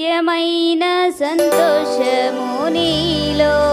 నిత్యమైన సంతోషము నీలో.